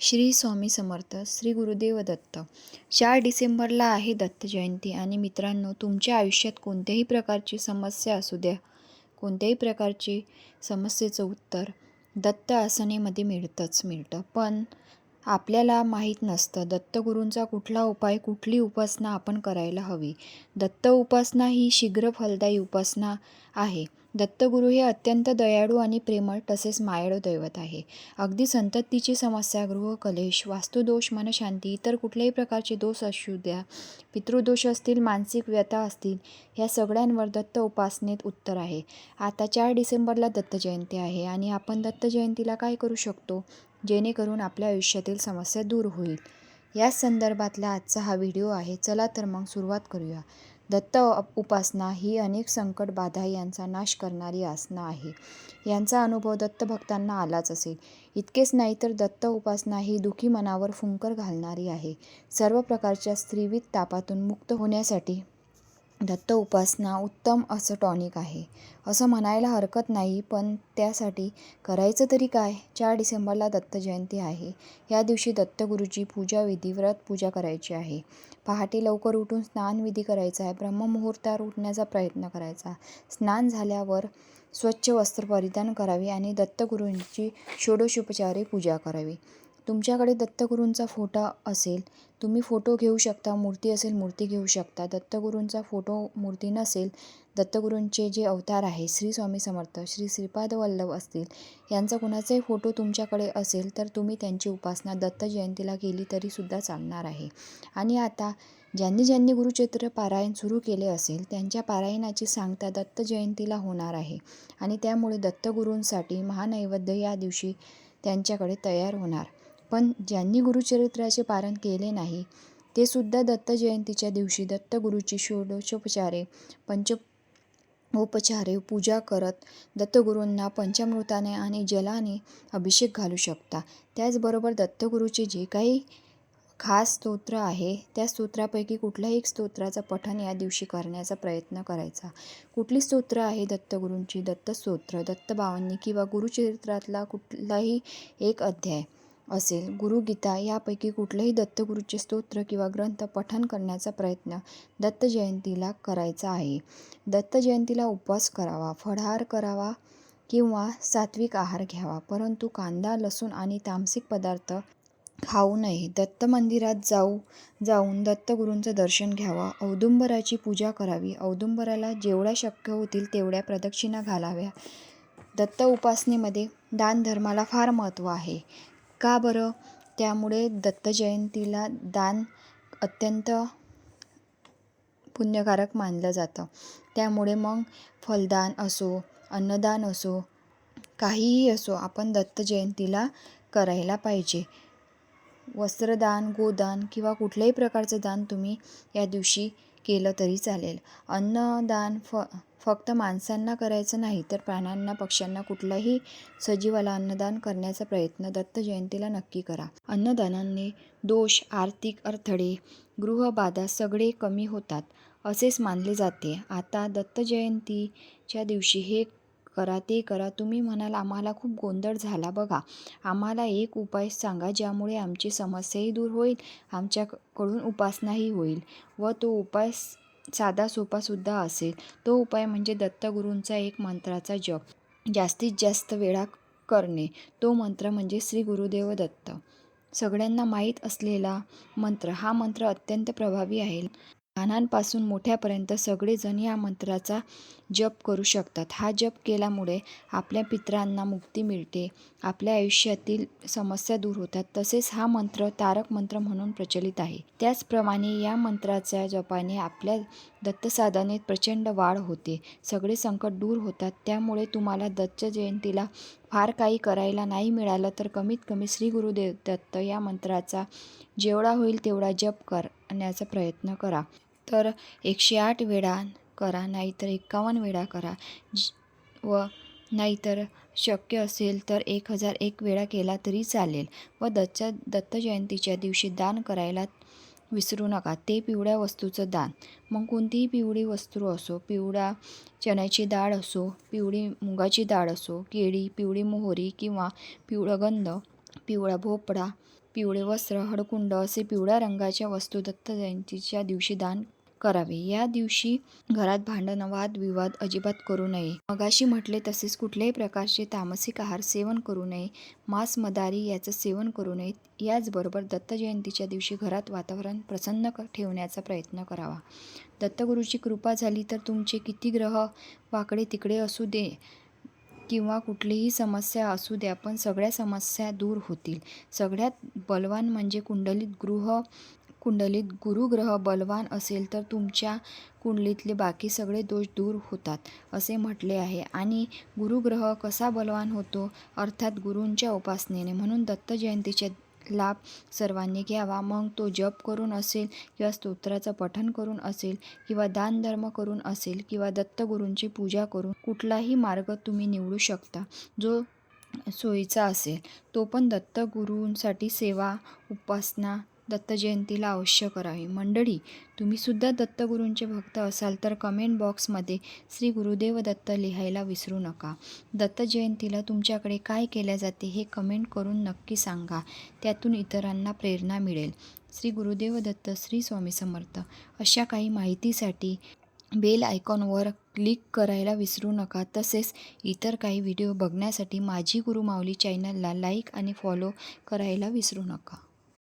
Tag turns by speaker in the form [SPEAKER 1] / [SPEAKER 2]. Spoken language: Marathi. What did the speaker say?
[SPEAKER 1] श्री स्वामी समर्थ श्री गुरुदेव दत्त. चार डिसेंबरला आहे दत्त जयंती आणि मित्रांनो तुमच्या आयुष्यात कोणत्याही प्रकारची समस्या असू द्या. कोणत्याही प्रकारची समस्येचं उत्तर दत्त आसनेमध्ये मिळतंच मिळतं. पण आपल्याला माहीत नसतं दत्तगुरूंचा कुठला उपाय कुठली उपासना आपण करायला हवी. दत्त उपासना ही शीघ्र फलदायी उपासना आहे. दत्तगुरू हे अत्यंत दयाळू आणि प्रेमळ तसेच मायाळू दैवत आहे. अगदी संततीची समस्या गृह कलेश वास्तुदोष मनशांती इतर कुठल्याही प्रकारचे दोष असू द्या पितृदोष असतील मानसिक व्यथा असतील ह्या सगळ्यांवर दत्त उपासनेत उत्तर आहे. आता चार डिसेंबरला दत्त जयंती आहे आणि आपण दत्त जयंतीला काय करू शकतो? जेणेकरून आपल्या आयुष्यातील समस्या दूर होईल. याच संदर्भातला आजचा हा व्हिडिओ आहे. चला तर मग सुरुवात करूया. दत्त उपासना ही अनेक संकट बाधा यांचा नाश करणारी आसना आहे. यांचा अनुभव दत्तभक्तांना आलाच असेल. इतकेच नाही तर दत्त उपासना ही दुखी मनावर फुंकर घालणारी आहे. सर्व प्रकारच्या स्त्रीवित तापातून मुक्त होण्यासाठी दत्त उपासना उत्तम असं टॉनिक आहे. असं म्हणायला हरकत नाही पण त्यासाठी करायचं तरी काय? चार डिसेंबरला दत्त जयंती आहे. या दिवशी दत्तगुरूची पूजा विधी व्रत पूजा करायची आहे. पहाटे लवकर उठून स्नानविधी करायचा आहे. ब्रह्ममुहूर्तावर उठण्याचा प्रयत्न करायचा. स्नान झाल्यावर स्वच्छ वस्त्र परिधान करावे आणि दत्तगुरूंची षोडशोपचारे पूजा करावी. तुमच्याकडे दत्तगुरूंचा फोटो असेल तुम्ही फोटो घेऊ शकता मूर्ती असेल मूर्ती घेऊ शकता. दत्तगुरूंचा फोटो मूर्ती नसेल दत्तगुरूंचे जे अवतार आहे श्री स्वामी समर्थ श्री श्रीपाद वल्लभ असतील यांचा कुणाचाही फोटो तुमच्याकडे असेल तर तुम्ही त्यांची उपासना दत्त जयंतीला केली तरीसुद्धा चालणार आहे. आणि आता ज्यांनी ज्यांनी गुरुचरित्र पारायण सुरू केले असेल त्यांच्या पारायणाची सांगता दत्त जयंतीला होणार आहे. आणि त्यामुळे दत्तगुरूंसाठी महानैवेद्य या दिवशी त्यांच्याकडे तयार होणार. पण ज्यांनी गुरुचरित्राचे पारण केले नाही ते सुद्धा दत्त जयंतीच्या दिवशी दत्तगुरूची षोडशोपचारे पंच उपचारे पूजा करत दत्तगुरूंना पंचामृताने आणि जलाने अभिषेक घालू शकता. त्याचबरोबर दत्तगुरूचे जे काही खास स्तोत्र आहे त्या स्तोत्रापैकी कुठल्याही एक स्तोत्राचं पठण या दिवशी करण्याचा प्रयत्न करायचा. कुठली स्तोत्र आहे दत्तगुरूंची? दत्तस्तोत्र दत्तभावांनी किंवा गुरुचरित्रातला कुठलाही एक अध्याय. असेल. गुरुगीता यापैकी कुठलेही दत्तगुरूचे स्तोत्र किंवा ग्रंथ पठण करण्याचा प्रयत्न दत्त जयंतीला करायचा आहे. दत्त जयंतीला उपवास करावा फळाहार करावा किंवा सात्विक आहार घ्यावा. परंतु कांदा लसूण आणि तामसिक पदार्थ खाऊ नये. दत्त मंदिरात जाऊ जाऊन दत्तगुरूंचं दर्शन घ्यावं. औदुंबराची पूजा करावी. औदुंबराला जेवढ्या शक्य होतील तेवढ्या प्रदक्षिणा घालाव्या. दत्त उपासनेमध्ये दानधर्माला फार महत्त्व आहे. का बरं? त्यामुळे दत्त जयंतीला दान अत्यंत पुण्यकारक मानलं जातं. त्यामुळे मग फलदान असो अन्नदान असो काहीही असो आपण दत्त जयंतीला करायला पाहिजे. वस्त्रदान गोदान किंवा कुठल्याही प्रकारचं दान तुम्ही या दिवशी केलं तरी चालेल. अन्नदान फ फक्त माणसांना करायचं नाही तर प्राण्यांना पक्ष्यांना कुठल्याही सजीवाला अन्नदान करण्याचा प्रयत्न दत्त जयंतीला नक्की करा. अन्नदानाने दोष आर्थिक अडथळे गृहबाधा सगळे कमी होतात असेच मानले जाते. आता दत्त जयंतीच्या दिवशी हे करा ते करा. तुम्ही म्हणाल आम्हाला खूप गोंधळ झाला बघा. आम्हाला एक उपाय सांगा ज्यामुळे आमची समस्याही दूर होईल आमच्याकडून उपासनाही होईल. व तो उपाय साधा सोपासुद्धा असेल. तो उपाय म्हणजे दत्तगुरूंचा एक मंत्राचा जप. जास्तीत जास्त वेळा करणे. तो मंत्र म्हणजे श्री गुरुदेव दत्त. सगळ्यांना माहीत असलेला मंत्र हा मंत्र अत्यंत प्रभावी आहे. लहानांपासून मोठ्यापर्यंत सगळेजण या मंत्राचा जप करू शकतात. हा जप केल्यामुळे आपल्या पितरांना मुक्ती मिळते आपल्या आयुष्यातील समस्या दूर होतात. तसेच हा मंत्र तारक मंत्र म्हणून प्रचलित आहे. त्याचप्रमाणे या मंत्राच्या जपाने आपल्या दत्तसाधनेत प्रचंड वाढ होते. सगळे संकट दूर होतात. त्यामुळे तुम्हाला दत्त जयंतीला फार काही करायला नाही मिळालं तर कमीत कमी श्री गुरुदेव दत्त या मंत्राचा जेवढा होईल तेवढा जप करण्याचा प्रयत्न करा. तर एकशे आठ वेळा करा नाहीतर एकावन्न वेळा करा. व नाहीतर शक्य असेल तर एक हजार एक वेळा केला तरी चालेल. व दत्त दत्त जयंतीच्या दिवशी दान करायला विसरू नका. ते पिवळ्या वस्तूचं दान. मग कोणतीही पिवळी वस्तू असो पिवळा चण्याची डाळ असो पिवळी मुगाची डाळ असो केळी पिवळी मोहरी किंवा पिवळं गंध पिवळा भोपळा पिवळे वस्त्र हळकुंड असे पिवळ्या रंगाच्या वस्तू दत्त जयंतीच्या दिवशी दान करावे. या दिवशी घरात भांडण वादविवाद अजिबात करू नये. मगाशी म्हटले तसेच कुठल्याही प्रकारचे तामसिक आहार सेवन करू नये. मांस मदारी याचं सेवन करू नये. याचबरोबर दत्त जयंतीच्या दिवशी घरात वातावरण प्रसन्न क- ठेवण्याचा प्रयत्न करावा. दत्तगुरूची कृपा झाली तर तुमचे किती ग्रह वाकडे तिकडे असू दे किंवा कुठलीही समस्या असू द्या पण सगळ्या समस्या दूर होतील. सगळ्यात बलवान म्हणजे कुंडलीत गृह कुंडलीत गुरुग्रह बलवान असेल तर तुमच्या कुंडलीतले बाकी सगळे दोष दूर होतात असे म्हटले आहे. आणि गुरुग्रह कसा बलवान होतो? अर्थात गुरूंच्या उपासनेने. म्हणून दत्त जयंतीचे लाभ सर्वांनी घ्यावा. मग तो जप करून असेल किंवा स्तोत्राचं पठन करून असेल किंवा दानधर्म करून असेल किंवा दत्तगुरूंची पूजा करून कुठलाही मार्ग तुम्ही निवडू शकता जो सोयीचा असेल तो पण दत्तगुरूंसाठी सेवा उपासना दत्त जयंतीला अवश्य करावी. मंडळी तुम्हीसुद्धा दत्तगुरूंचे भक्त असाल तर कमेंट बॉक्समध्ये श्री गुरुदेव दत्त लिहायला विसरू नका. दत्त जयंतीला तुमच्याकडे काय केल्या जाते हे कमेंट करून नक्की सांगा. त्यातून इतरांना प्रेरणा मिळेल. श्री गुरुदेव दत्त श्री स्वामी समर्थ अशा काही माहितीसाठी बेल आयकॉनवर क्लिक करायला विसरू नका. तसेच इतर काही व्हिडिओ बघण्यासाठी माझी गुरु माऊली चॅनलला लाईक आणि फॉलो करायला विसरू नका.